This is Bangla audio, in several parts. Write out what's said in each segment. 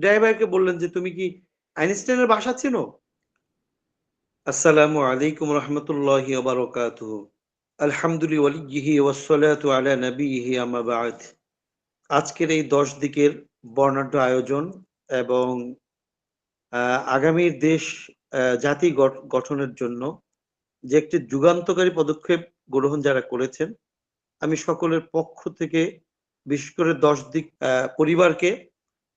ড্রাইভারকে বললেন যে, তুমি কি আইনস্টাইনের বাসা চেনো? আসসালামু আলাইকুম রহমতুল্লাহি ওবারকাতুহু আলহামদুলিল্লাহি আজকের এই দশ দিকের বর্ণাঢ্য আয়োজন এবং আগামীর দেশ জাতি গঠ- গঠনের জন্য যে একটি যুগান্তকারী পদক্ষেপ গ্রহণ যারা করেছেন, আমি সকলের পক্ষ থেকে বিশেষ করে দশ দিক পরিবারকে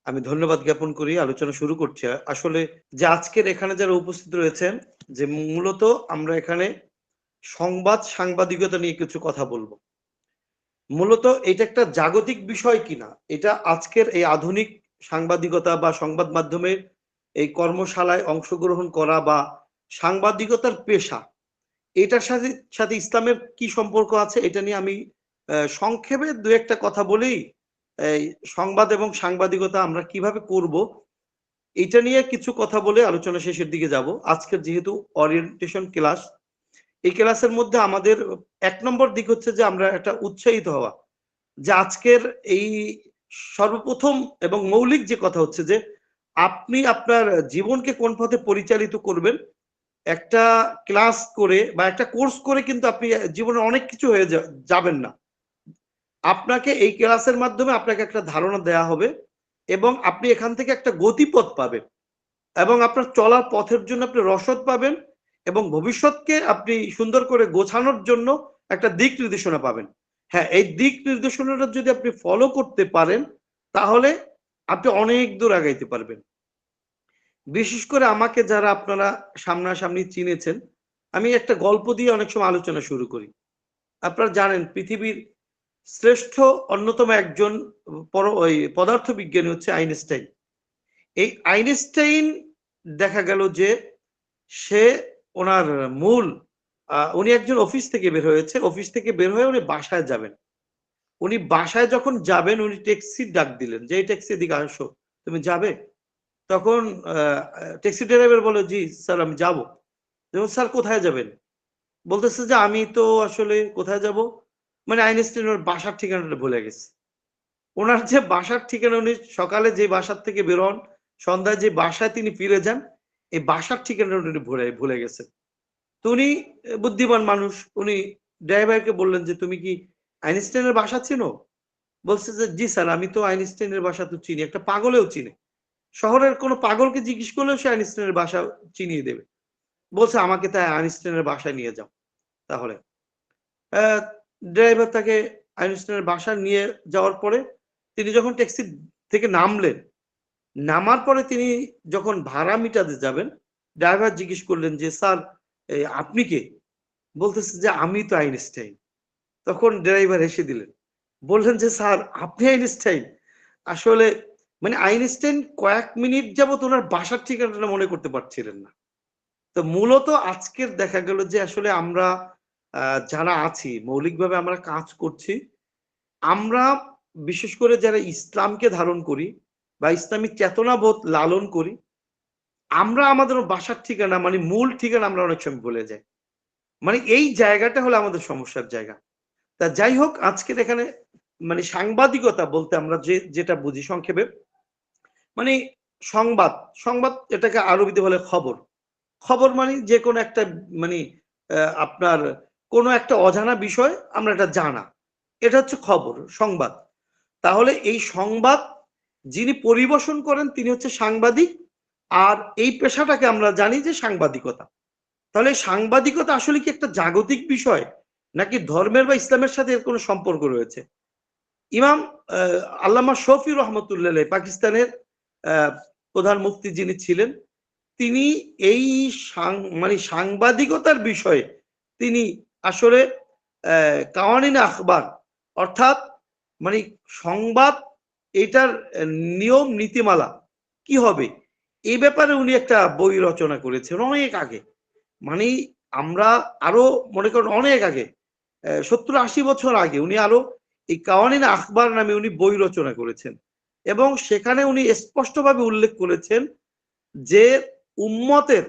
আমি ধন্যবাদ জ্ঞাপন করি, আলোচনা শুরু করছি। আসলে যে আজকের এখানে যারা উপস্থিত রয়েছেন, যে মূলত আমরা এখানে সংবাদ সাংবাদিকতা নিয়ে কিছু কথা বলব। মূলত এটা একটা জাগতিক বিষয় কিনা? এটা আজকের এই আধুনিক সাংবাদিকতা বা সংবাদ মাধ্যমের এই কর্মশালায় অংশগ্রহণ করা বা সাংবাদিকতার পেশা, এটার সাথে সাথে ইসলামের কি সম্পর্ক আছে? এটা নিয়ে আমি সংক্ষেপে দু একটা কথা বলেই এই সংবাদ এবং সাংবাদিকতা আমরা কীভাবে করব, এটা নিয়ে কিছু কথা বলে আলোচনা শেষের দিকে যাব। আজকের যেহেতু অরিয়েন্টেশন ক্লাস এই ক্লাসের মধ্যে আমাদের এক নম্বর দিক হচ্ছে যে আমরা একটা উৎসাহিত হওয়া। যে আজকের এই সর্বপ্রথম এবং মৌলিক যে কথা হচ্ছে যে, আপনি আপনার জীবনকে কোন পথে পরিচালিত করবেন, একটা ক্লাস করে বা একটা কোর্স করে কিন্তু আপনি জীবনে অনেক কিছু হয়ে যাবেন না। আপনাকে এই ক্লাসের মাধ্যমে আপনাকে একটা ধারণা দেয়া হবে এবং আপনি এখান থেকে একটা গতিপথ পাবেন এবং আপনার চলার পথের জন্য আপনি রসদ পাবেন এবং ভবিষ্যৎকে আপনি সুন্দর করে গোছানোর জন্য একটা দিক নির্দেশনা পাবেন। হ্যাঁ এই দিক নির্দেশনাটা যদি আপনি ফলো করতে পারেন, তাহলে আপনি অনেক দূর আগাইতে পারবেন। বিশেষ করে আমাকে যারা আপনারা সামনাসামনি চিনেছেন, আমি একটা গল্প দিয়ে অনেক সময় আলোচনা শুরু করি। আপনারা জানেন পৃথিবীর শ্রেষ্ঠ অন্যতম একজন ওই পদার্থ বিজ্ঞানী হচ্ছে আইনস্টাইন। এই আইনস্টাইন দেখা গেল যে সে ওনার মূল উনি একজন অফিস থেকে বের হয়েছে। অফিস থেকে বের হয়ে উনি বাসায় যাবেন। উনি বাসায় যখন যাবেন, উনি ট্যাক্সির ডাক দিলেন যে, এই ট্যাক্সি দিকে আসো, তুমি যাবে? তখন ট্যাক্সি ড্রাইভার বলে, জি, স্যার, আমি যাব। যেমন, স্যার, কোথায় যাবেন? বলতেছে যে, আমি তো আসলে কোথায় যাব? মানে আইনস্টাইন ওর বাসার ঠিকানাটা ভুলে গেছে। ওনার যে বাসার ঠিকানা, উনি সকালে যে বাসার থেকে বেরোন, সন্ধ্যায় যে বাসায় তিনি ফিরে যান, এই বাসার ঠিকানা উনি ভুলে ভুলে গেছেন। তো উনি বুদ্ধিমান মানুষ, উনি ড্রাইভারকে বললেন যে, তুমি কি আইনস্টাইনের বাসা চিনো? বলছে যে, জি স্যার, আমি তো আইনস্টাইনের বাসা তো চিনি, একটা পাগলেও চিনি। শহরের কোনো পাগলকে জিজ্ঞেস করলেও সে আইনস্টাইনের বাসা চিনিয়ে দেবে। বলছে, আমাকে তাই আইনস্টাইনের বাসায় নিয়ে যাও, তাহলে। ড্রাইভার তাকে আইনস্টাইনের বাসা নিয়ে যাওয়ার পরে তিনি যখন ট্যাক্সি থেকে নামলেন, নামার পরে তিনি যখন ভাড়া মিটাতে যাবেন, ড্রাইভার জিজ্ঞেস করলেন যে, স্যার আপনি কে? বলতেছে যে, আমি তো আইনস্টাইন। তখন ড্রাইভার হেসে দিলেন, বললেন যে, স্যার, আপনি আইনস্টাইন? আসলে মানে আইনস্টাইন কয়েক মিনিট যাবত ওনার বাসার ঠিকানাটা মনে করতে পারছিলেন না। তো মূলত আজকের দেখা গেল যে, আসলে আমরা যারা আছি, মৌলিকভাবে আমরা কাজ করছি, আমরা বিশেষ করে যারা ইসলামকে ধারণ করি বা ইসলামিক চেতনাবোধ লালন করি, আমরা আমাদের বাসার ঠিকানা মানে মূল ঠিকানা আমরা অনেক সময় ভুলে যাই। মানে এই জায়গাটা হলো আমাদের সমস্যার জায়গা। তা যাই হোক, আজকের এখানে মানে সাংবাদিকতা বলতে আমরা যে, যেটা বুঝি সংক্ষেপে মানে সংবাদ সংবাদ এটাকে আরবিতে বলে খবর। খবর মানে যে কোনো একটা মানে আপনার কোনো একটা অজানা বিষয় আমরা এটা জানা। এটা হচ্ছে খবর, সংবাদ। তাহলে এই সংবাদ যিনি পরিবেশন করেন তিনি হচ্ছে সাংবাদিক, আর এই পেশাটাকে আমরা জানি যে সাংবাদিকতা। তাহলে সাংবাদিকতা আসলে কি একটা জাগতিক বিষয়, নাকি ধর্মের বা ইসলামের সাথে এর কোনো সম্পর্ক রয়েছে? ইমাম আল্লামা শফি রহমতুল্লাহ পাকিস্তানের প্রধান মুক্তি যিনি ছিলেন, তিনি এই মানে সাংবাদিকতার বিষয়ে তিনি আসলে কাওয়ানিন আখবার, অর্থাৎ মানে সংবাদ এটার নিয়ম নীতিমালা কি হবে? এই ব্যাপারে উনি একটা বই রচনা করেছেন অনেক আগে। মানে আমরা আরও মনে করেন অনেক আগে সত্তর আশি বছর আগে উনি আরও এই কাওয়ানিন আখবার নামে উনি বই রচনা করেছেন। এবং সেখানে উনি স্পষ্টভাবে উল্লেখ করেছেন যে উম্মতের,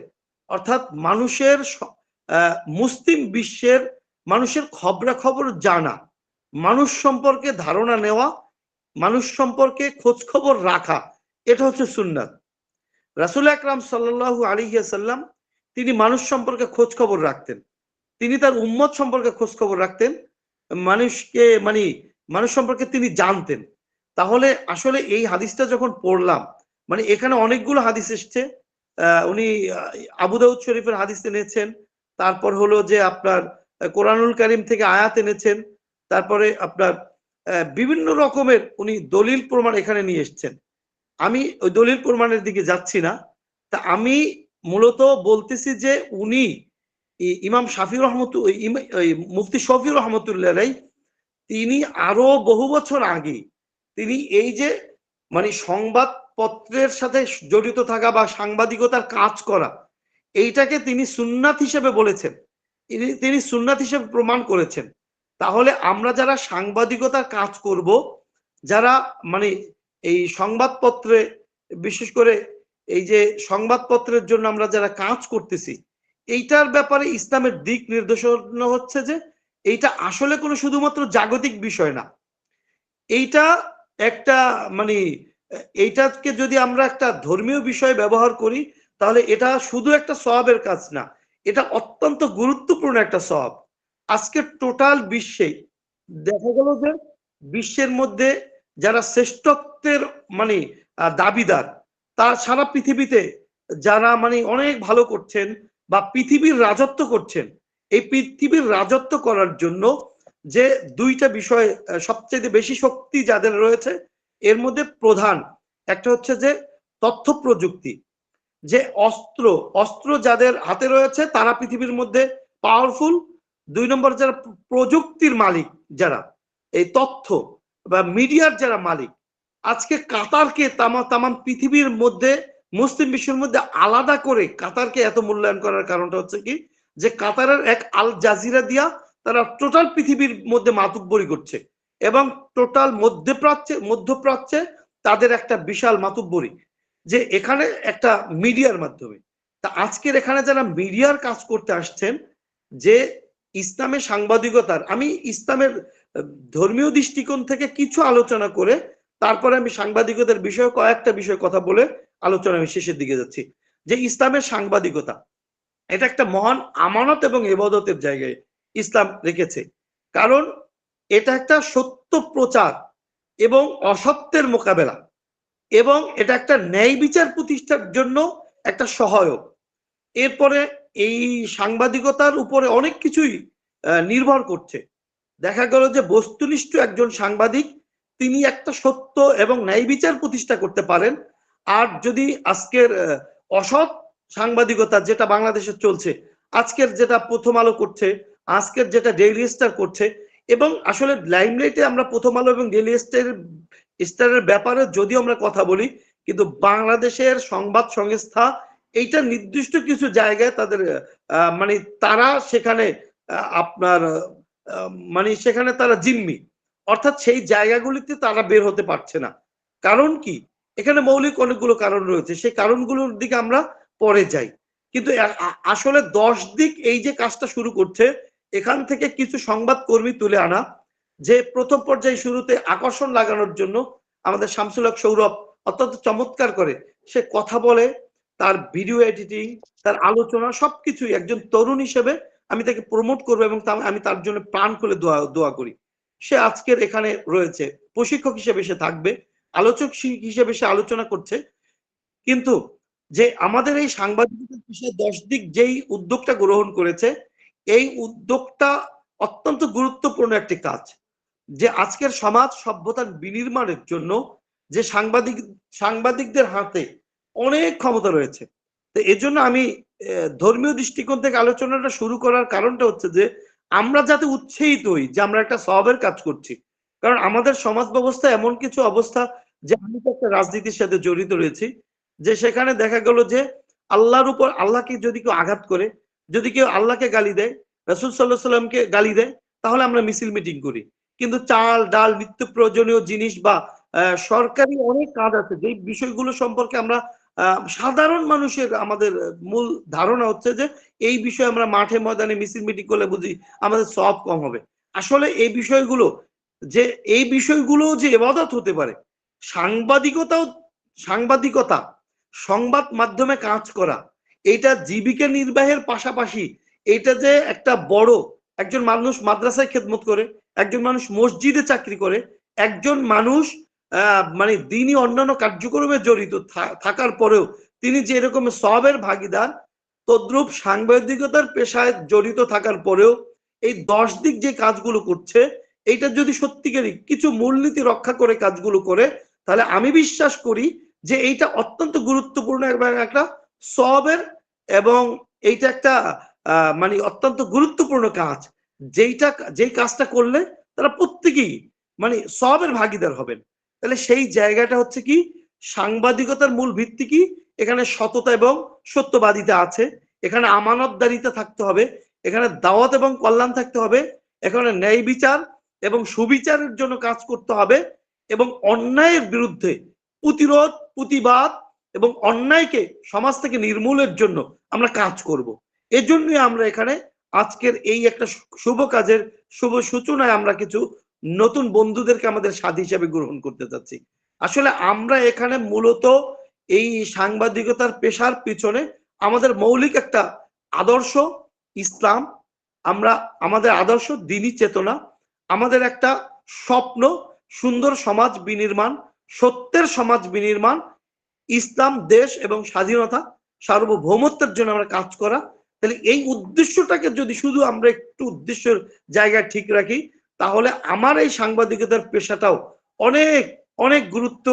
অর্থাৎ মানুষের মুসলিম বিশ্বের মানুষের খবরাখবর জানা, মানুষ সম্পর্কে ধারণা নেওয়া, মানুষ সম্পর্কে খোঁজ খবর রাখা, এটা হচ্ছে সুন্নাত। রাসুল আকরাম সাল্লাহ আলিহাসাল্লাম তিনি মানুষ সম্পর্কে খোঁজ খবর রাখতেন। তিনি তার উম্মত সম্পর্কে খোঁজ খবর রাখতেন। মানুষকে মানে মানুষ সম্পর্কে তিনি জানতেন। তাহলে আসলে এই হাদিসটা যখন পড়লাম মানে এখানে অনেকগুলো হাদিস এসছে, আহ, উনি আবু দাউদ শরীফের হাদিস এনেছেন তারপর হলো যে আপনার কোরআনুল করিম থেকে আয়াত এনেছেন, তারপরে আপনার বিভিন্ন রকমের উনি দলিল প্রমাণ এখানে নিয়ে এসছেন। আমি ওই দলিল প্রমাণের দিকে যাচ্ছি না। তা আমি মূলত বলতেছি যে উনি ইমাম শাফি রহমত মুফতি শফি রহমতুল্লাহ তিনি আরও বহু বছর আগে তিনি এই যে মানে সংবাদপত্রের সাথে জড়িত থাকা বা সাংবাদিকতার কাজ করা এইটাকে তিনি সুন্নাত হিসেবে বলেছেন। তিনি সুন্নাত হিসেবে প্রমাণ করেছেন। তাহলে আমরা যারা সাংবাদিকতার কাজ করব, যারা মানে এই সংবাদপত্রে, বিশেষ করে এই যে সংবাদপত্রের জন্য আমরা যারা কাজ করতেছি, এইটার ব্যাপারে ইসলামের দিক নির্দেশন হচ্ছে যে, এইটা আসলে কোনো শুধুমাত্র জাগতিক বিষয় না। এইটা একটা মানে এইটাকে যদি আমরা একটা ধর্মীয় বিষয় ব্যবহার করি তাহলে এটা শুধু একটা সবের কাজ না, এটা অত্যন্ত গুরুত্বপূর্ণ একটা সব আজকে টোটাল বিশ্বে দেখা গেল যে বিশ্বের মধ্যে যারা শ্রেষ্ঠত্বের মানে দাবিদার, তার সারা পৃথিবীতে যারা মানে অনেক ভালো করছেন বা পৃথিবীর রাজত্ব করছেন, এই পৃথিবীর রাজত্ব করার জন্য যে দুইটা বিষয় সবচেয়ে বেশি শক্তি যাদের রয়েছে, এর মধ্যে প্রধান একটা হচ্ছে যে তথ্য প্রযুক্তি। যে অস্ত্র অস্ত্র যাদের হাতে রয়েছে তারা পৃথিবীর মধ্যে পাওয়ারফুল দুই নম্বর যারা প্রযুক্তির মালিক যারা, এই তথ্য বা মিডিয়ার যারা মালিক, আজকে কাতারকে তামা, তামাম পৃথিবীর মধ্যে, মুসলিম বিশ্বের মধ্যে আলাদা করে কাতারকে এত মূল্যায়ন করার কারণটা হচ্ছে কি? যে কাতারের এক আল জাজিরা দিয়া তারা টোটাল পৃথিবীর মধ্যে মাতুব্বরি করছে এবং টোটাল মধ্যপ্রাচ্যে মধ্যপ্রাচ্যে তাদের একটা বিশাল মাতুব্বরি। যে এখানে একটা মিডিয়ার মাধ্যমে। তা আজকের এখানে যারা মিডিয়ার কাজ করতে আসছেন, যে ইসলামের সাংবাদিকতার, আমি ইসলামের ধর্মীয় দৃষ্টিকোণ থেকে কিছু আলোচনা করে, তারপরে আমি সাংবাদিকতার বিষয়ে কয়েকটা বিষয় কথা বলে আলোচনা আমি শেষের দিকে যাচ্ছি। যে ইসলামের সাংবাদিকতা, এটা একটা মহান আমানত এবং এবাদতের জায়গায় ইসলাম রেখেছে। কারণ এটা একটা সত্য প্রচার এবং অসত্যের মোকাবেলা। এবং এটা একটা ন্যায় বিচার প্রতিষ্ঠার জন্য একটা সহায়ক। এরপরে এই সাংবাদিকতার উপরে অনেক কিছুই নির্ভর করছে। দেখা গেল যে বস্তুনিষ্ঠ একজন সাংবাদিক, তিনি একটা সত্য এবং ন্যায় বিচার প্রতিষ্ঠা করতে পারেন। আর যদি আজকের অসৎ সাংবাদিকতা যেটা বাংলাদেশে চলছে, আজকের যেটা প্রথম আলো করছে, আজকের যেটা ডেইলি স্টার করছে, এবং আসলে লাইমলাইটে আমরা প্রথম আলো এবং ডেইলি স্টার স্টারের ব্যাপারে যদিও আমরা কথা বলি, কিন্তু বাংলাদেশের সংবাদ সংস্থা এইটা নির্দিষ্ট কিছু জায়গায় তাদের মানে তারা সেখানে আপনার মানে সেখানে তারা জিম্মি। অর্থাৎ সেই জায়গাগুলিতে তারা বের হতে পারছে না। কারণ কি? এখানে মৌলিক অনেকগুলো কারণ রয়েছে। সেই কারণগুলোর দিকে আমরা পরে যাই। কিন্তু আসলে দশ দিক এই যে কাজটা শুরু করছে, এখান থেকে কিছু সংবাদ কর্মী তুলে আনা যে প্রথম পর্যায়ে শুরুতে আকর্ষণ লাগানোর জন্য আমাদের শামসুল হক সৌরভ অত্যন্ত চমৎকার করে। সে কথা বলে, তার ভিডিও এডিটিং তার আলোচনা, সবকিছুই একজন তরুণ হিসেবে আমি তাকে প্রমোট করব এবং আমি তার জন্য প্রাণ খুলে দোয়া দোয়া করি। সে আজকের এখানে রয়েছে। প্রশিক্ষক হিসেবে সে থাকবে, আলোচক হিসেবে সে আলোচনা করছে। কিন্তু যে আমাদের এই সাংবাদিকতার বিষয়ে দশ দিক যেই উদ্যোগটা গ্রহণ করেছে, এই উদ্যোগটা অত্যন্ত গুরুত্বপূর্ণ একটি কাজ। যে আজকের সমাজ সভ্যতার বিনির্মাণের জন্য যে সাংবাদিক, সাংবাদিকদের হাতে অনেক ক্ষমতা রয়েছে। তো এজন্য আমি ধর্মীয় দৃষ্টিকোণ থেকে আলোচনাটা শুরু করার কারণটা হচ্ছে যে, আমরা যাতে উৎসাহিত হই যে আমরা একটা সবের কাজ করছি। কারণ আমাদের সমাজ ব্যবস্থা এমন কিছু অবস্থা যে আমি তো একটা রাজনীতির সাথে জড়িত রয়েছি, যে সেখানে দেখা গেল যে আল্লাহর উপর আল্লাহকে যদি কেউ আঘাত করে, যদি কেউ আল্লাহকে গালি দেয়, রসুল সাল্লাহ সাল্লামকে গালি দেয়, তাহলে আমরা মিছিল মিটিং করি। কিন্তু চাল, ডাল নিত্য প্রয়োজনীয় জিনিস বা সরকারি অনেক কাজ আছে। যে বিষয়গুলো সম্পর্কে আমরা সাধারণ মানুষের আমাদের মূল ধারণা হচ্ছে যে, এই বিষয়ে আমরা মাঠে ময়দানে মিছিল মিটিং করলে বুঝি আমাদের সব কম হবে। আসলে এই বিষয়গুলো যে, এই বিষয়গুলো যে এবাদত হতে পারে, সাংবাদিকতাও, সাংবাদিকতা, সংবাদ মাধ্যমে কাজ করা, এটা জীবিকা নির্বাহের পাশাপাশি, এটা যে একটা বড়, একজন মানুষ মাদ্রাসায় খেদমত করে একজন মানুষ মসজিদে চাকরি করে, একজন মানুষ মানে দিনই অন্যান্য কার্যক্রমে জড়িত থাকার পরেও তিনি যে এরকম সবের ভাগিদার, তদ্রুপ সাংবাদিকতার পেশায় জড়িত থাকার পরেও এই দশ দিক যে কাজগুলো করছে, এইটা যদি সত্যিকারই কিছু মূলনীতি রক্ষা করে কাজগুলো করে, তাহলে আমি বিশ্বাস করি যে এইটা অত্যন্ত গুরুত্বপূর্ণ এবং একটা সবের এবং এইটা একটা মানে অত্যন্ত গুরুত্বপূর্ণ কাজ। যেইটা যেই কাজটা করলে তারা প্রত্যেকেই মানে সবের ভাগিদার হবেন তাহলে সেই জায়গাটা হচ্ছে কি, সাংবাদিকতার মূল ভিত্তি কি এখানে সততা এবং সত্যবাদিতা আছে, এখানে আমানতদারিতা থাকতে হবে, এখানে দাওয়াত এবং কল্যাণ থাকতে হবে, এখানে ন্যায় বিচার এবং সুবিচারের জন্য কাজ করতে হবে এবং অন্যায়ের বিরুদ্ধে প্রতিরোধ, প্রতিবাদ এবং অন্যায়কে সমাজ থেকে নির্মূলের জন্য আমরা কাজ করব। এজন্যই আমরা এখানে আজকের এই একটা শুভ কাজের শুভ সূচনায় আমরা কিছু নতুন বন্ধুদেরকে আমাদের সাথী হিসাবে গ্রহণ করতে চাচ্ছি। আসলে আমরা এখানে মূলত এই সাংবাদিকতার পেশার পিছনে আমাদের মৌলিক একটা আদর্শ ইসলাম, আমরা আমাদের আদর্শ দিনই চেতনা, আমাদের একটা স্বপ্ন, সুন্দর সমাজ বিনির্মাণ, সত্যের সমাজ বিনির্মাণ, ইসলাম, দেশ এবং স্বাধীনতা, সার্বভৌমত্বের জন্য আমরা কাজ করা তাহলে এই উদ্দেশ্যটাকে যদি শুধু আমরা একটু উদ্দেশ্যের জায়গায় ঠিক রাখি, তাহলে আমার এই সাংবাদিকতার পেশাটাও অনেক অনেক গুরুত্ব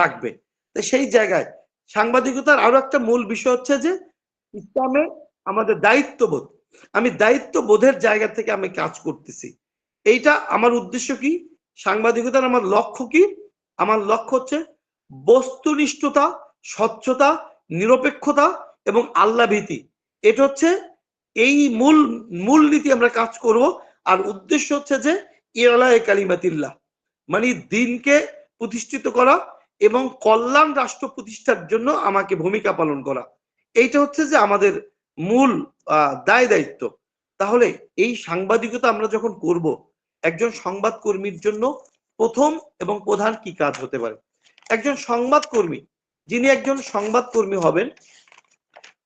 রাখবে। সেই জায়গায় সাংবাদিকতার আরও একটা মূল বিষয় হচ্ছে যে, ইসলামে আমাদের দায়িত্ববোধ। আমি দায়িত্ববোধের জায়গা থেকে আমি কাজ করতেছি। এইটা আমার উদ্দেশ্য কি? সাংবাদিকতার আমার লক্ষ্য কি? আমার লক্ষ্য হচ্ছে বস্তুনিষ্ঠতা, স্বচ্ছতা, নিরপেক্ষতা এবং আল্লাহ ভীতি এটা হচ্ছে এই মূল মূল নীতি আমরা কাজ করব, আর উদ্দেশ্য হচ্ছে যে ইরালা কালিমাতিল্লাহ মানে দিনকে প্রতিষ্ঠিত করা এবং কল্যাণ রাষ্ট্র প্রতিষ্ঠার জন্য আমাকে ভূমিকা পালন করা। এইটা হচ্ছে যে আমাদের মূল দায় দায়িত্ব। তাহলে এই সাংবাদিকতা আমরা যখন করব, একজন সংবাদ কর্মীর জন্য প্রথম এবং প্রধান কি কাজ হতে পারে? একজন সংবাদ কর্মী যিনি একজন সংবাদ কর্মী হবেন,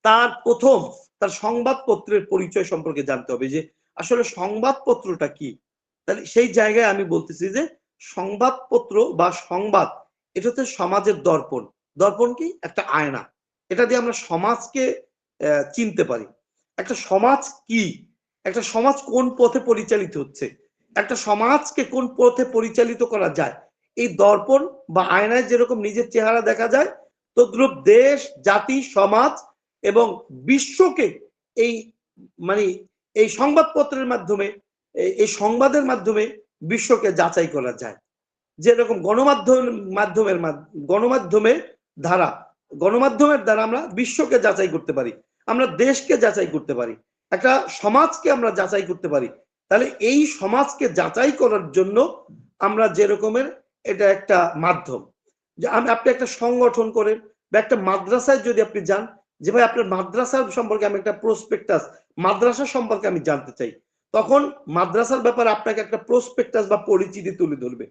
তার প্রথম তার সংবাদপত্রের পরিচয় সম্পর্কে জানতে হবে যে আসলে সংবাদপত্রটা কি? তাহলে সেই জায়গায় আমি বলতেছি যে সংবাদপত্র বা সংবাদ, এটা হচ্ছে সমাজের দর্পণ। দর্পণ কি? একটা আয়না। এটা দিয়ে আমরা সমাজকে চিনতে পারি। একটা সমাজ কি? একটা সমাজ কোন পথে পরিচালিত হচ্ছে? একটা সমাজকে কোন পথে পরিচালিত করা যায়? এই দর্পণ বা আয়নায় যেরকম নিজের চেহারা দেখা যায়, তদ্রুপ দেশ, জাতি, সমাজ এবং বিশ্বকে এই মানে এই সংবাদপত্রের মাধ্যমে এই সংবাদের মাধ্যমে বিশ্বকে যাচাই করা যায়। যেরকম গণমাধ্যম, মাধ্যমের গণমাধ্যমের ধারা, গণমাধ্যমের দ্বারা আমরা বিশ্বকে যাচাই করতে পারি, আমরা দেশকে যাচাই করতে পারি, একটা সমাজকে আমরা যাচাই করতে পারি। তাহলে এই সমাজকে যাচাই করার জন্য আমরা যে রকমের এটা একটা মাধ্যম। আপনি একটা সংগঠন করেন বা একটা মাদ্রাসায় যদি আপনি যান যে ভাই, আপনার মাদ্রাসা সম্পর্কে আমি একটা প্রসপেক্টাস মাদ্রাসা সম্পর্কে আমি জানতে চাই। তখন মাদ্রাসার ব্যাপারে আপনাকে একটা প্রসপেক্টাস বা পরিচিতি তুলে ধরবে।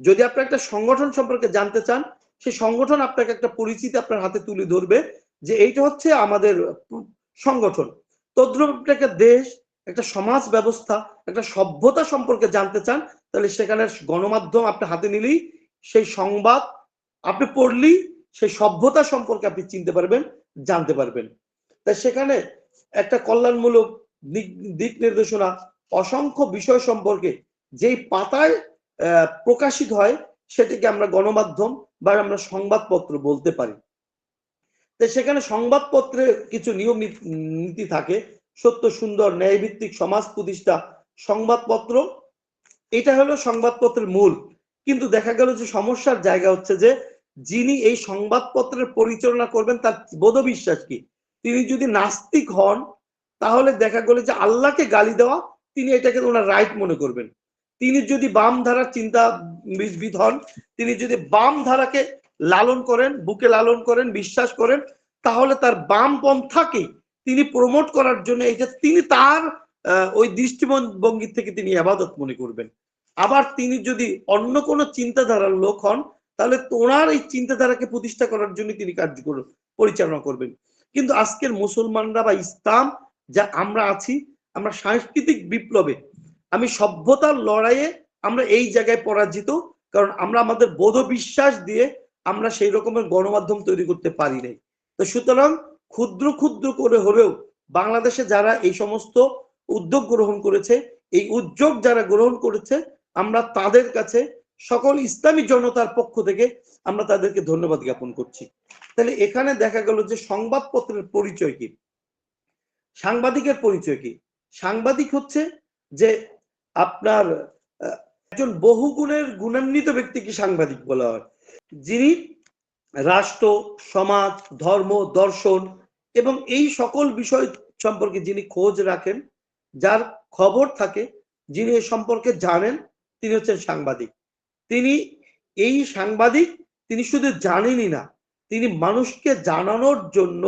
যদি আপনি একটা সংগঠন সম্পর্কে জানতে চান, সেই সংগঠন আপনাকে একটা পরিচিতি আপনার হাতে তুলে ধরবে যে এইটা হচ্ছে আমাদের সংগঠন। তদ্রুপ একটা দেশ, একটা সমাজ ব্যবস্থা, একটা সভ্যতা সম্পর্কে জানতে চান, তাহলে সেখানে গণমাধ্যম আপনি হাতে নিলেই সেই সংবাদ আপনি পড়লেই সেই সভ্যতা সম্পর্কে আপনি চিনতে পারবেন। জানতে পারবেন। তাই সেখানে একটা কল্যাণমূলক দিক নির্দেশনা, অসংখ্য বিষয় সম্পর্কে যেই পাতায় প্রকাশিত হয়, সেটিকে আমরা গণমাধ্যম বা আমরা সংবাদপত্র বলতে পারি। সেখানে সংবাদপত্রে কিছু নিয়ম নীতি থাকে। সত্য, সুন্দর, ন্যায়ভিত্তিক, সমাজ প্রতিষ্ঠা, সংবাদপত্র। এটা হলো সংবাদপত্রের মূল। কিন্তু দেখা গেল যে সমস্যার জায়গা হচ্ছে যে যিনি এই সংবাদপত্রের পরিচালনা করবেন, তার বোধবিশ্বাস কি? তিনি যদি নাস্তিক হন, তাহলে দেখা গেল যে আল্লাহকে গালি দেওয়া, তিনি এটাকে ওনার রাইট মনে করবেন। তিনি যদি বাম ধারার চিন্তা বিদ হন, তিনি যদি বাম ধারাকে লালন করেন, বুকে লালন করেন, বিশ্বাস করেন, তাহলে তার বাম পন্থাকে তিনি প্রমোট করার জন্য এটা তিনি তার ওই দৃষ্টিভঙ্গি থেকে তিনি আবাদত মনে করবেন। আবার তিনি যদি অন্য কোনো চিন্তাধারার লোক হন তাহলে ওনার এই চিন্তাধারাকে প্রতিষ্ঠা করার জন্য তিনি কার্যকর পরিচালনা করবেন। কিন্তু আজকের মুসলমানরা বা ইসলাম যা আমরা আছি, আমরা সাংস্কৃতিক বিপ্লবে, আমি সভ্যতার লড়াইয়ে আমরা এই জায়গায় পরাজিত, কারণ আমরা আমাদের বোধ বিশ্বাস দিয়ে আমরা সেই রকমের গণমাধ্যম তৈরি করতে পারি নাই। তো সুতরাং ক্ষুদ্র ক্ষুদ্র করে হলেও বাংলাদেশে যারা এই সমস্ত উদ্যোগ গ্রহণ করেছে, এই উদ্যোগ যারা গ্রহণ করেছে, আমরা তাদের কাছে সকল ইসলামী জনতার পক্ষ থেকে আমরা তাদেরকে ধন্যবাদ জ্ঞাপন করছি। তাহলে এখানে দেখা গেল যে সংবাদপত্রের পরিচয় কি? সাংবাদিকের পরিচয় কি? সাংবাদিক হচ্ছে যে আপনার একজন বহুগুণের গুণান্বিত ব্যক্তিকে সাংবাদিক বলা হয়। যিনি রাষ্ট্র, সমাজ, ধর্ম, দর্শন এবং এই সকল বিষয় সম্পর্কে যিনি খোঁজ রাখেন, যার খবর থাকে, যিনি এ সম্পর্কে জানেন, তিনি হচ্ছেন সাংবাদিক। তিনি এই সাংবাদিক তিনি শুধু জানেনই না, তিনি মানুষকে জানানোর জন্য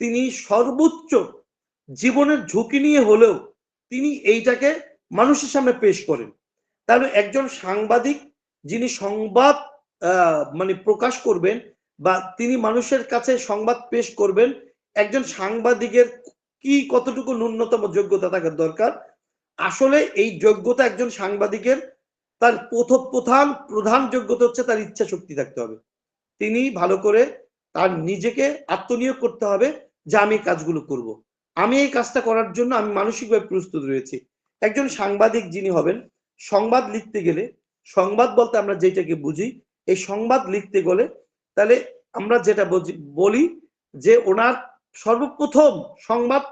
তিনি সর্বোচ্চ জীবনের ঝুঁকি নিয়ে হলেও তিনি এইটাকে মানুষের সামনে পেশ করেন। তাহলে একজন সাংবাদিক যিনি সংবাদ মানে প্রকাশ করবেন বা তিনি মানুষের কাছে সংবাদ পেশ করবেন, একজন সাংবাদিকের কি কতটুকু ন্যূনতম যোগ্যতা থাকার দরকার? আসলে এই যোগ্যতা একজন সাংবাদিকের তার প্রথম, প্রধান প্রধান যোগ্যতা হচ্ছে তার ইচ্ছা শক্তি থাকতে হবে। তিনি ভালো করে তার নিজেকে আত্মনিয়োগ করতে হবে যে আমি কাজগুলো করব। আমি এই কাজটা করার জন্য আমি মানসিকভাবে প্রস্তুত রয়েছি। একজন সাংবাদিক যিনি হবেন, সংবাদ লিখতে গেলে, সংবাদ বলতে আমরা যেটাকে বুঝি, এই সংবাদ লিখতে গেলে তাহলে আমরা যেটা বলি যে ওনার সর্বপ্রথম সংবাদ,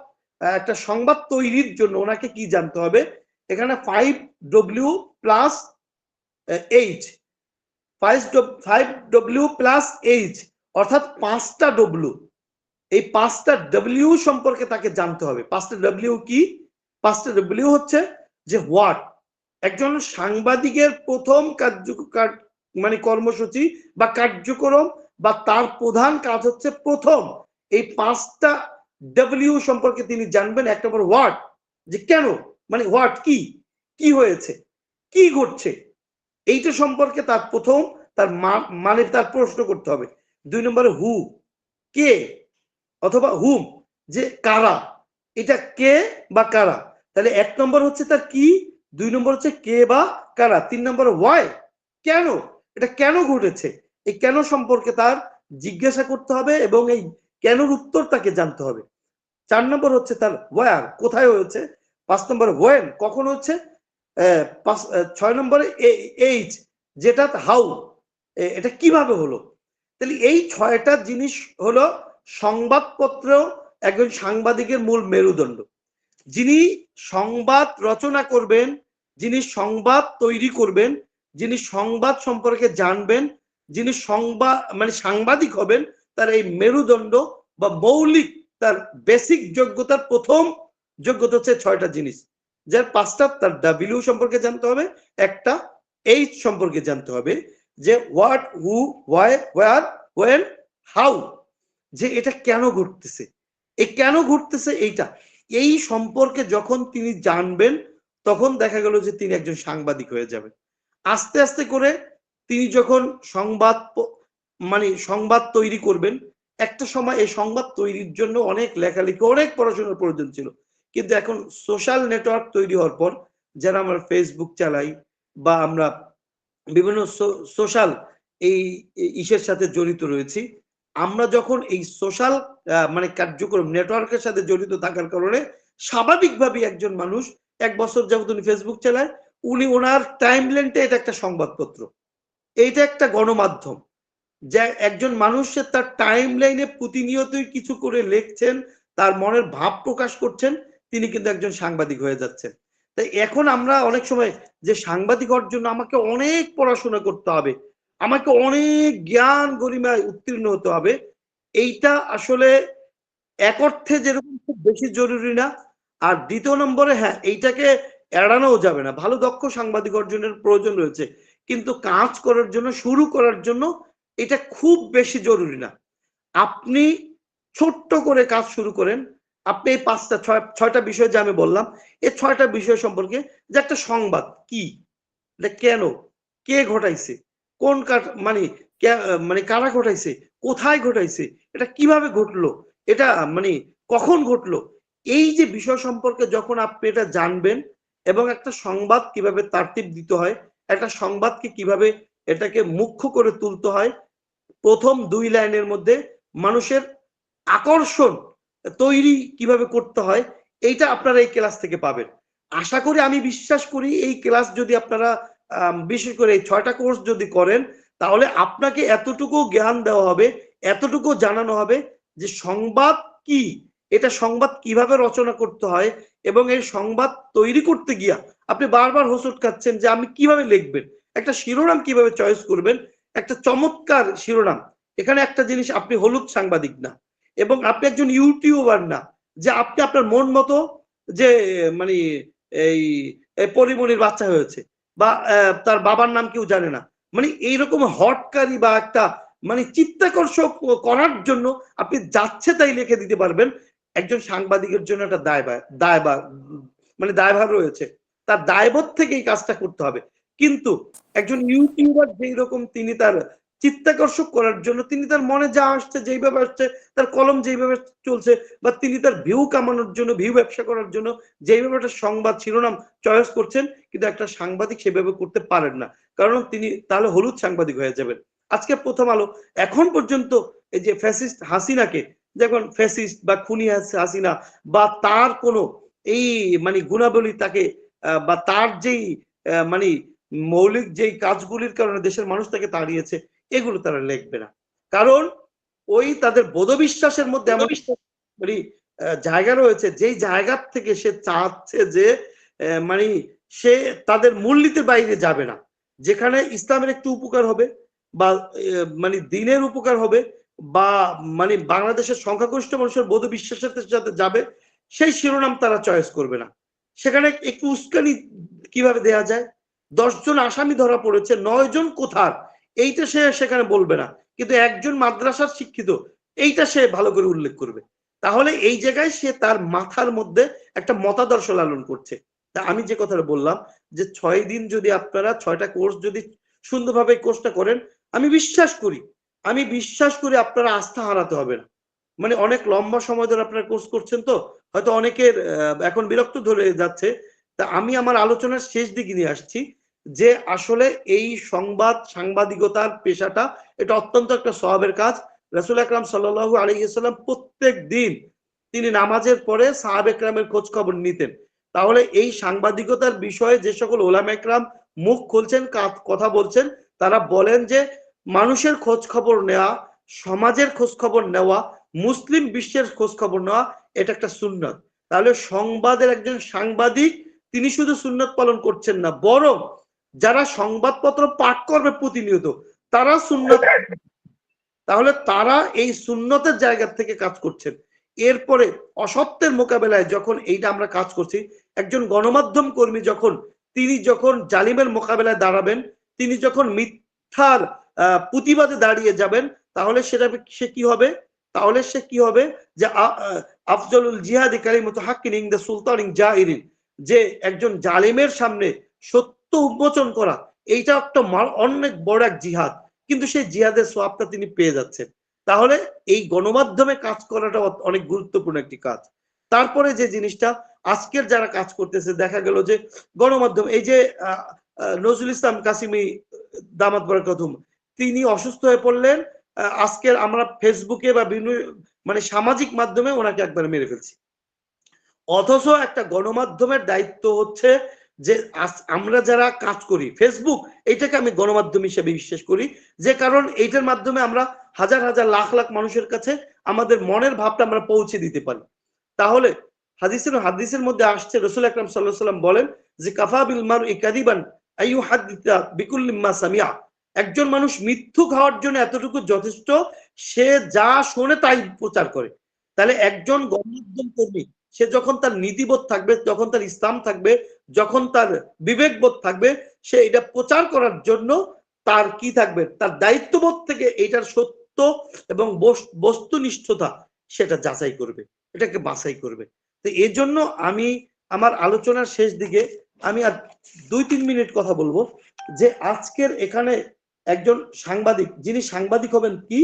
একটা সংবাদ তৈরির জন্য ওনাকে কি জানতে হবে? এখানে five W plus H five five W plus H অর্থাৎ পাঁচটা ডব্লিউ এই পাঁচটা ডব্লিউ সম্পর্কে তাকে জানতে হবে। পাঁচটা ডব্লিউ কি? পাঁচটা ডব্লিউ হচ্ছে যে হোয়াট একজন সাংবাদিকের প্রথম কার্য মানে কর্মসূচি বা কার্যক্রম বা তার প্রধান কাজ হচ্ছে প্রথম। এই পাঁচটা ডব্লিউ সম্পর্কে তিনি জানবেন, এক নম্বর হোয়াট যে কেন? মানে হোয়াট কি? কি হয়েছে? কি ঘটছে? এইটা সম্পর্কে তার প্রথম, তার মানে তার প্রশ্ন করতে হবে। দুই নম্বরে হু কে, অথবা হুম যে কারা, এটা কে বা কারা? তাহলে এক নম্বর হচ্ছে তার কি? দুই নম্বর হচ্ছে কে বা কারা? তিন নম্বর ওয়াই কেন? এটা কেন ঘটেছে? এই কেন সম্পর্কে তার জিজ্ঞাসা করতে হবে এবং এই কেনর উত্তর তাকে জানতে হবে। চার নম্বর হচ্ছে তার ওয়ার কোথায় হয়েছে? পাঁচ নম্বর ওয়েন কখন হচ্ছে ছয় নম্বরে এইচ, যেটা হাউ এটা কীভাবে হলো? তাহলে এই ছয়টা জিনিস হলো সংবাদপত্র, একজন সাংবাদিকের মূল মেরুদণ্ড। যিনি সংবাদ রচনা করবেন, যিনি সংবাদ তৈরি করবেন, যিনি সংবাদ সম্পর্কে জানবেন, যিনি সংবাদ মানে সাংবাদিক হবেন, তার এই মেরুদণ্ড বা মৌলিক, তার বেসিক যোগ্যতার প্রথম যোগ্যতা হচ্ছে ছয়টা জিনিস। যার পাঁচটা তার ডাব্লিউ সম্পর্কে জানতে হবে, একটা এইচ সম্পর্কে জানতে হবে, যে what who why where when how যে এটা কেন ঘটতেছে? এই কেন ঘটতেছে এইটা? এই সম্পর্কে যখন তিনি জানবেন, তখন দেখা গেল যে তিনি একজন সাংবাদিক হয়ে যাবেন। আস্তে আস্তে করে তিনি যখন সংবাদ মানে সংবাদ তৈরি করবেন, একটা সময় এই সংবাদ তৈরির জন্য অনেক লেখালেখি, অনেক পড়াশোনার প্রয়োজন ছিল। কিন্তু এখন সোশ্যাল নেটওয়ার্ক তৈরি হওয়ার পর যারা আমরা ফেসবুক চালাই বা আমরা বিভিন্ন সোশ্যাল এই ইসের সাথে জড়িত রয়েছি, আমরা যখন এই সোশ্যাল মানে কার্যক্রম নেটওয়ার্কের সাথে জড়িত থাকার কারণে স্বাভাবিকভাবে একজন মানুষ এক বছর যাবত উনি ফেসবুক চালায়, উনি ওনার টাইম লেনটা এটা একটা সংবাদপত্র। এইটা একটা গণমাধ্যম। যে একজন মানুষের তার টাইম লাইনে প্রতিনিয়তই কিছু করে লিখছেন, তার মনের ভাব প্রকাশ করছেন তিনি কিন্তু একজন সাংবাদিক হয়ে যাচ্ছেন। তাই এখন আমরা অনেক সময় যে সাংবাদিক হওয়ার জন্য আমাকে অনেক পড়াশোনা করতে হবে, আমাকে অনেক জ্ঞান গরিমায় উত্তীর্ণ হতে হবে, এইটা আসলে এক অর্থে যেরকম খুব বেশি জরুরি না, আর দ্বিতীয় নম্বরে হ্যাঁ এইটাকে এড়ানোও যাবে না। ভালো দক্ষ সাংবাদিক অর্জনের প্রয়োজন রয়েছে, কিন্তু কাজ করার জন্য, শুরু করার জন্য এটা খুব বেশি জরুরি না। আপনি ছোট্ট করে কাজ শুরু করেন আপনি এই পাঁচটা, ছয়, ছয়টা বিষয় যে আমি বললাম, এই ছয়টা বিষয় সম্পর্কে যে একটা সংবাদ কি? কেন? কে ঘটাইছে? কোন মানে মানে কারা ঘটাইছে? কোথায় ঘটাইছে? এটা কীভাবে ঘটলো? এটা মানে কখন ঘটলো? এই যে বিষয় সম্পর্কে যখন আপনি এটা জানবেন এবং একটা সংবাদ কীভাবে তারতিব দিতে হয়, একটা সংবাদকে কীভাবে এটাকে মুখ্য করে তুলতে হয়, প্রথম দুই লাইনের মধ্যে মানুষের আকর্ষণ তৈরি কীভাবে করতে হয়, এইটা আপনারা এই ক্লাস থেকে পাবেন। আশা করি, আমি বিশ্বাস করি, এই ক্লাস যদি আপনারা বিশেষ করে এই ছয়টা কোর্স যদি করেন, তাহলে আপনাকে এতটুকু জ্ঞান দেওয়া হবে, এতটুকু জানানো হবে যে সংবাদ কি, এটা সংবাদ কীভাবে রচনা করতে হয় এবং এই সংবাদ তৈরি করতে গিয়া আপনি বারবার হোসট খাচ্ছেন যে আমি কীভাবে লিখবেন, একটা শিরোনাম কীভাবে চয়েস করবেন, একটা চমৎকার শিরোনাম। এখানে একটা জিনিস, আপনি হলুদ সাংবাদিক না এবং আপনি একজন ইউটিউবার না, যে আপনি আপনার মন মতো যে মানে এই পরিমণির বাচ্চা হয়েছে বা তার বাবার নাম কেউ জানে না। মানে এইরকম হটকারী বা একটা মানে চিত্তাকর্ষক করার জন্য আপনি যাচ্ছে তাই লিখে দিতে পারবেন। একজন সাংবাদিকের জন্য একটা দায়ভার দায়ভার মানে দায়ভার রয়েছে। তার দায়বোধ থেকে এই কাজটা করতে হবে। কিন্তু একজন ইউটিউবার যেই রকম তিনি তার চিত্তাকর্ষক করার জন্য তিনি তার মনে যা আসছে, যেইভাবে আসছে, তার কলম যেইভাবে চলছে বা তিনি তার ভিউ কামানোর জন্য ভিউ ব্যবসা করার জন্য যেইভাবে একটা সংবাদ শিরোনাম চয়েস করছেন, কিন্তু একটা সাংবাদিক সেভাবে করতে পারেন না। কারণ তিনি তাহলে হলুদ সাংবাদিক হয়ে যাবেন। আজকে প্রথম আলো, এখন পর্যন্ত এই যে ফ্যাসিস্ট হাসিনাকে, যখন ফ্যাসিস্ট বা খুনি হাসিনা বা তার কোনো এই মানে গুণাবলী তাকে বা তার যেই মানে মৌলিক যেই কাজগুলির কারণে দেশের মানুষ তাকে তাড়িয়েছে এগুলো তারা লিখবে না। কারণ ওই তাদের বোধবিশ্বাসের মধ্যে এমন মানে জায়গা রয়েছে যেই জায়গা থেকে সে চাচ্ছে যে মানে সে তাদের মূলনীতির বাইরে যাবে না। যেখানে ইসলামের একটু উপকার হবে বা মানে দিনের উপকার হবে বা মানে বাংলাদেশের সংখ্যাগরিষ্ঠ মানুষের বোধ বিশ্বাসের সাথে যাবে সেই শিরোনাম তারা চয়েস করবে না। সেখানে একটু উস্কানি কীভাবে দেয়া যায়? দশজন আসামি ধরা পড়েছে নয় জন কোথার? এইটা সে সেখানে বলবে না। কিন্তু একজন মাদ্রাসার শিক্ষিত, এইটা সে ভালো করে উল্লেখ করবে। তাহলে এই জায়গায় সে তার মাথার মধ্যে একটা মতাদর্শ লালন করছে। তা আমি যে কথাটা বললাম, যে ছয় দিন যদি আপনারা, ছয়টা কোর্স যদি সুন্দরভাবে কোর্সটা করেন, আমি বিশ্বাস করি, আমি বিশ্বাস করি আপনারা আস্থা হারাতে হবে না। মানে অনেক লম্বা সময় ধরে আপনারা কোর্স করছেন তো, হয়তো অনেকের এখন বিরক্ত ধরে যাচ্ছে। তা আমি আমার আলোচনার শেষ দিকে নিয়ে আসছি। যে আসলে এই সংবাদ সাংবাদিকতার পেশাটা, এটা অত্যন্ত একটা স্বভাবের কাজ। রসুল আকরাম সাল্লাহ আলহিসাল্লাম প্রত্যেক দিন তিনি নামাজের পরে সাহাব একরামের খোঁজ খবর নিতেন। তাহলে এই সাংবাদিকতার বিষয়ে যে সকল ওলাম একরাম মুখ খুলছেন কথা বলছেন, তারা বলেন যে মানুষের খোঁজ খবর নেওয়া, সমাজের খোঁজ খবর নেওয়া, মুসলিম বিশ্বের খোঁজ খবর নেওয়া, এটা একটা সুন্নত। তাহলে সংবাদের একজন সাংবাদিক, তিনি শুধু সুন্নত পালন করছেন না, বরং যারা সংবাদপত্র পাঠ করবে প্রতিনিয়ত, তারা সুন্নত তাহলে তারা এই সুন্নতের জায়গা থেকে কাজ করছেন। এরপরে অসত্যের মোকাবেলায় যখন এইটা আমরা কাজ করছি, একজন গণমাধ্যম কর্মী যখন, তিনি যখন জালিমের মোকাবেলায় দাঁড়াবেন, তিনি যখন মিথ্যার প্রতিবাদে দাঁড়িয়ে যাবেন, তাহলে সেটা সে কি হবে? তাহলে সে কি হবে? যে আফজলুল জিহাদি কালিমত হাক্কিন ইং দ্য সুলতান ইং জাহিরিন যে একজন জালিমের সামনে সত্য উন্মোচন করা, এইটা একটা অনেক বড় এক জিহাদ। কিন্তু সেই জিহাদের সোয়াবটা তিনি পেয়ে যাচ্ছেন। তাহলে এই গণমাধ্যমে কাজ করাটা অনেক গুরুত্বপূর্ণ একটি কাজ। তারপরে যে জিনিসটা, আজকের যারা কাজ করতেছে, দেখা গেল যে গণমাধ্যম, এই যে নজরুল ইসলাম কাসিমি, দামাত বরকতুম তিনি অসুস্থ হয়ে পড়লেন আজকের আমরা ফেসবুকে বা বিভিন্ন মানে সামাজিক মাধ্যমে ওনাকে একবার মেরে ফেলছি। অথচ একটা গণমাধ্যমের দায়িত্ব হচ্ছে যে আমরা যারা কাজ করি ফেসবুক এইটাকে আমি গণমাধ্যম হিসেবে বিশ্বাস করি, যে কারণ এইটার মাধ্যমে আমরা হাজার হাজার লাখ লাখ মানুষের কাছে আমাদের মনের ভাবটা আমরা পৌঁছে দিতে পারি। তাহলে হাদিসের হাদিসের মধ্যে আসছে, রসুল আকরাম সাল্লাহ সাল্লাম বলেন যে, কাফা বিল মার ইকাদিবান আইউ বিকুল্লিম্মা সামিয়া একজন মানুষ মিথ্যুক হওয়ার জন্য এতটুকু যথেষ্ট, সে যা শোনে তাই প্রচার করে। তাহলে একজন গণমাধ্যম কর্মী, সে যখন তার নীতিবোধ থাকবে, যখন তার ইসলাম থাকবে যখন তার বিবেকবোধ থাকবে, সে এটা প্রচার করার জন্য তার কি থাকবে? তার দায়িত্ববোধ থেকে এটার সত্য এবং বস্তুনিষ্ঠতা সেটা যাচাই করবে, এটাকে বাছাই করবে। তো এই জন্য আমি আমার আলোচনার শেষ দিকে আমি আর দুই, তিন মিনিট কথা বলব যে আজকের এখানে একজন সাংবাদিক, যিনি সাংবাদিক হবেন কি?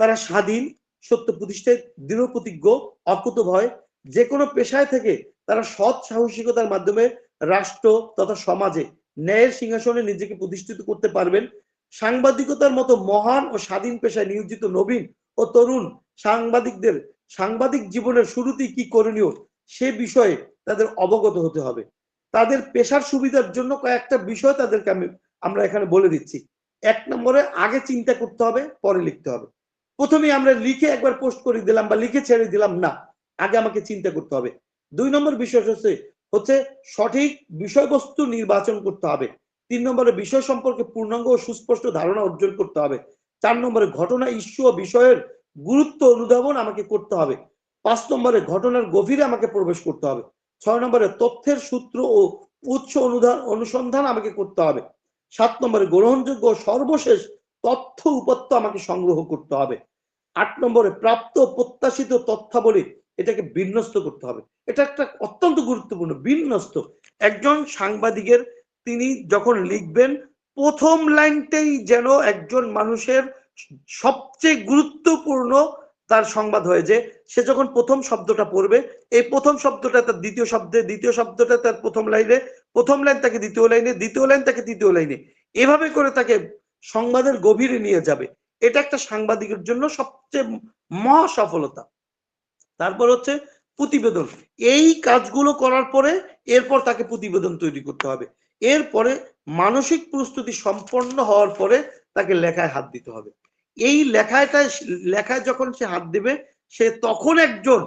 তারা স্বাধীন, সত্য প্রতিষ্ঠায় দৃঢ় প্রতিজ্ঞ অকুত ভয় যে কোনো পেশায় থেকে তারা সৎ সাহসিকতার মাধ্যমে রাষ্ট্র তথা সমাজে ন্যায়ের সিংহাসনে নিজেকে প্রতিষ্ঠিত করতে পারবেন। সাংবাদিকতার মতো মহান ও স্বাধীন পেশায় নিয়োজিত নবীন ও তরুণ সাংবাদিকদের সাংবাদিক জীবনের শুরুতেই কি করণীয় সে বিষয়ে তাদের অবগত হতে হবে। তাদের পেশার সুবিধার জন্য কয়েকটা বিষয় তাদেরকে আমি, আমরা এখানে বলে দিচ্ছি। এক নম্বরে আগে চিন্তা করতে হবে, পরে লিখতে হবে। প্রথমে আমরা লিখে একবার পোস্ট করে দিলাম বা লিখে ছেড়ে দিলাম, না, আগে আমাকে চিন্তা করতে হবে। দুই নম্বর বিষয় হচ্ছে হচ্ছে সঠিক বিষয়বস্তু নির্বাচন করতে হবে। তিন নম্বরে বিষয় সম্পর্কে পূর্ণাঙ্গ ও সুস্পষ্ট ধারণা অর্জন করতে হবে। চার নম্বরে ঘটনা, ইস্যু ও বিষয়ের গুরুত্ব অনুধাবন আমাকে করতে হবে। পাঁচ নম্বরে ঘটনার গভীরে আমাকে প্রবেশ করতে হবে। ছয় নম্বরে তথ্যের সূত্র ও উৎস অনুধান, অনুসন্ধান আমাকে করতে হবে। সাত নম্বরে গ্রহণযোগ্য সর্বশেষ তথ্য উপাত্ত আমাকে সংগ্রহ করতে হবে। আট নম্বরে প্রাপ্ত প্রত্যাশিত তথ্যাবলী এটাকে বিন্যস্ত করতে হবে। এটা একটা অত্যন্ত গুরুত্বপূর্ণ বিন্যস্ত। একজন সাংবাদিকের তিনি যখন লিখবেন, প্রথম লাইনটাই যেন একজন মানুষের সবচেয়ে গুরুত্বপূর্ণ তার সংবাদ হয়ে যে, সে যখন প্রথম শব্দটা পড়বে, এই প্রথম শব্দটা তার দ্বিতীয় শব্দে, দ্বিতীয় শব্দটা তার প্রথম লাইনে, প্রথম লাইন তাকে দ্বিতীয় লাইনে, দ্বিতীয় লাইন তাকে তৃতীয় লাইনে। এভাবে করে তাকে সংবাদের গভীরে নিয়ে যাবে। এটা একটা সাংবাদিকের জন্য সবচেয়ে মহা সফলতা তারপর হচ্ছে প্রতিবেদন। এই কাজগুলো করার পরে এরপর তাকে প্রতিবেদন তৈরি করতে হবে। এরপরে মানসিক প্রস্তুতি সম্পন্ন হওয়ার পরে তাকে লেখায় হাত দিতে হবে। এই লেখাটায় লেখায় যখন সে হাত দেবে, সে তখন একজন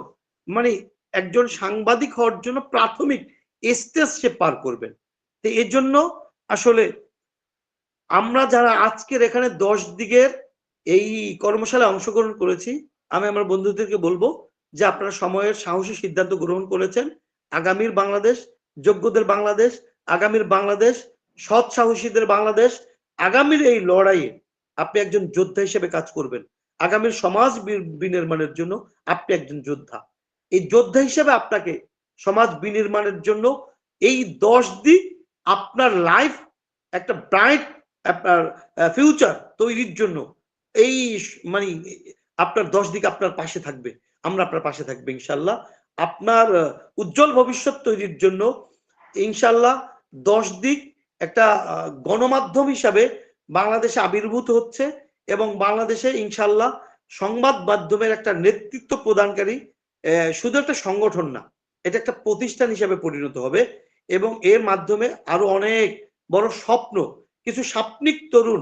মানে একজন সাংবাদিক হওয়ার জন্য প্রাথমিক স্টেজ সে পার করবেন তো এর জন্য আসলে আমরা যারা আজকের এখানে দশ দিকের এই কর্মশালায় অংশগ্রহণ করেছি, আমি আমার বন্ধুদেরকে বলব যে আপনারা সময়ের সাহসী সিদ্ধান্ত গ্রহণ করেছেন, আগামীর বাংলাদেশ, যোগ্যদের বাংলাদেশ, আগামীর বাংলাদেশ, সৎ সাহসীদের বাংলাদেশ, আগামীর এই লড়াইয়ে আপনি একজন যোদ্ধা হিসেবে কাজ করবেন। আগামীর সমাজ বিনির্মাণের জন্য আপনি একজন যোদ্ধা। এই যোদ্ধা হিসেবে আপনাকে সমাজ বিনির্মাণের জন্য এই দশ দিক আপনার লাইফ একটা ব্রাইট আপনার ফিউচার তৈরির জন্য এই মানে আপনার দশ দিক আপনার পাশে থাকবে। আমরা আপনার পাশে থাকবে, ইনশাল্লাহ। আপনার উজ্জ্বল ভবিষ্যৎ তৈরির জন্য, ইনশাল্লাহ, দশ দিক একটা গণমাধ্যম হিসাবে বাংলাদেশে আবির্ভূত হচ্ছে এবং বাংলাদেশে ইনশাল্লাহ সংবাদ মাধ্যমের একটা নেতৃত্ব প্রদানকারী শুধু একটা সংগঠন না, এটা একটা প্রতিষ্ঠান হিসাবে পরিণত হবে এবং এর মাধ্যমে আরও অনেক বড় স্বপ্ন, কিছু স্বপ্নিক তরুণ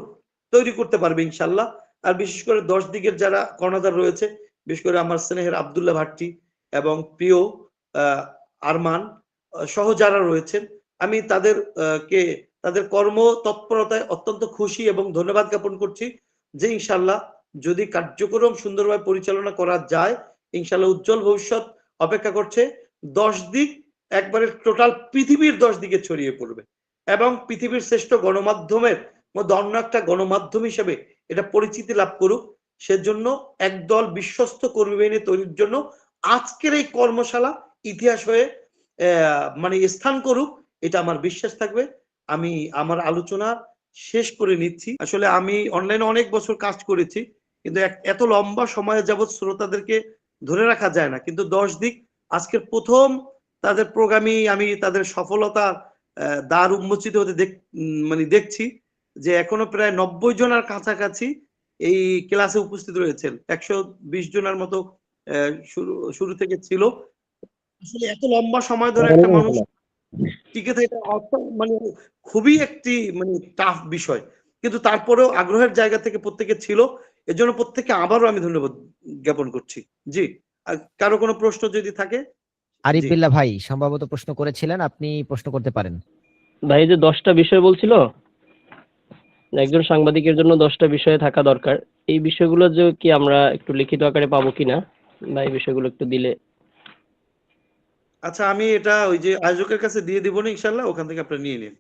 তৈরি করতে পারবে ইনশাল্লাহ। আর বিশেষ করে দশ দিকের যারা কর্ণধার রয়েছে বিশেষ করে আমার স্নেহের আবদুল্লাহ ভাট্টি এবং প্রিয় আরমান সহ যারা রয়েছেন, আমি তাদের কে, তাদের কর্ম তৎপরতায় অত্যন্ত খুশি এবং ধন্যবাদ জ্ঞাপন করছি যে ইনশাল্লাহ যদি কার্যক্রম সুন্দরভাবে পরিচালনা করা যায় ইনশাল্লাহ উজ্জ্বল ভবিষ্যৎ অপেক্ষা করছে। দশ দিক একবারে টোটাল পৃথিবীর দশ দিকে ছড়িয়ে পড়বে এবং পৃথিবীর শ্রেষ্ঠ গণমাধ্যমের মধ্যে অন্য একটা গণমাধ্যম হিসেবে এটা পরিচিতি লাভ করুক। সেজন্য একদল বিশ্বস্ত কর্মী বাহিনী তৈরির জন্য আজকের এই কর্মশালা ইতিহাস হয়ে মানে স্থান করুক, এটা আমার বিশ্বাস থাকবে। আমি, আমার আলোচনা শেষ করে নিচ্ছি। আসলে আমি অনলাইনে অনেক বছর কাজ করেছি, কিন্তু এত লম্বা সময় যাবৎ শ্রোতাদেরকে ধরে রাখা যায় না। কিন্তু দশ দিক, আজকের প্রথম তাদের প্রোগ্রামই আমি তাদের সফলতা দ্বার উন্মোচিত হতে দেখ মানে দেখছি যে এখনও প্রায় নব্বই জনের কাছাকাছি এই ক্লাসে উপস্থিত রয়েছেন। একশো বিশ জনের মতো আহ, শুরু শুরু থেকে ছিল। আসলে এত লম্বা সময় ধরে একটা মানুষ টিকে থাকে মানে খুবই একটি মানে টাফ বিষয়। কিন্তু তারপরেও আগ্রহের জায়গা থেকে প্রত্যেকে ছিল। এর জন্য প্রত্যেককে আবারও আমি ধন্যবাদ জ্ঞাপন করছি। জি আর কারও কোনো প্রশ্ন যদি থাকে? আরিফ জি। ভাই সম্ভবত প্রশ্ন করেছিলেন আপনি প্রশ্ন করতে পারেন। ভাই এই যে দশটা বিষয় বলছিল একজন সাংবাদিকের জন্য দশটা বিষয়ে থাকা দরকার। এই বিষয়গুলো যে কি আমরা একটু লিখিত আকারে পাবো কিনা বা এই বিষয়গুলো একটু দিলে। আচ্ছা আমি এটা ওই যে আয়োজকের কাছে দিয়ে দিব না, ইনশাল্লাহ, ওখান থেকে আপনারা নিয়ে নিন।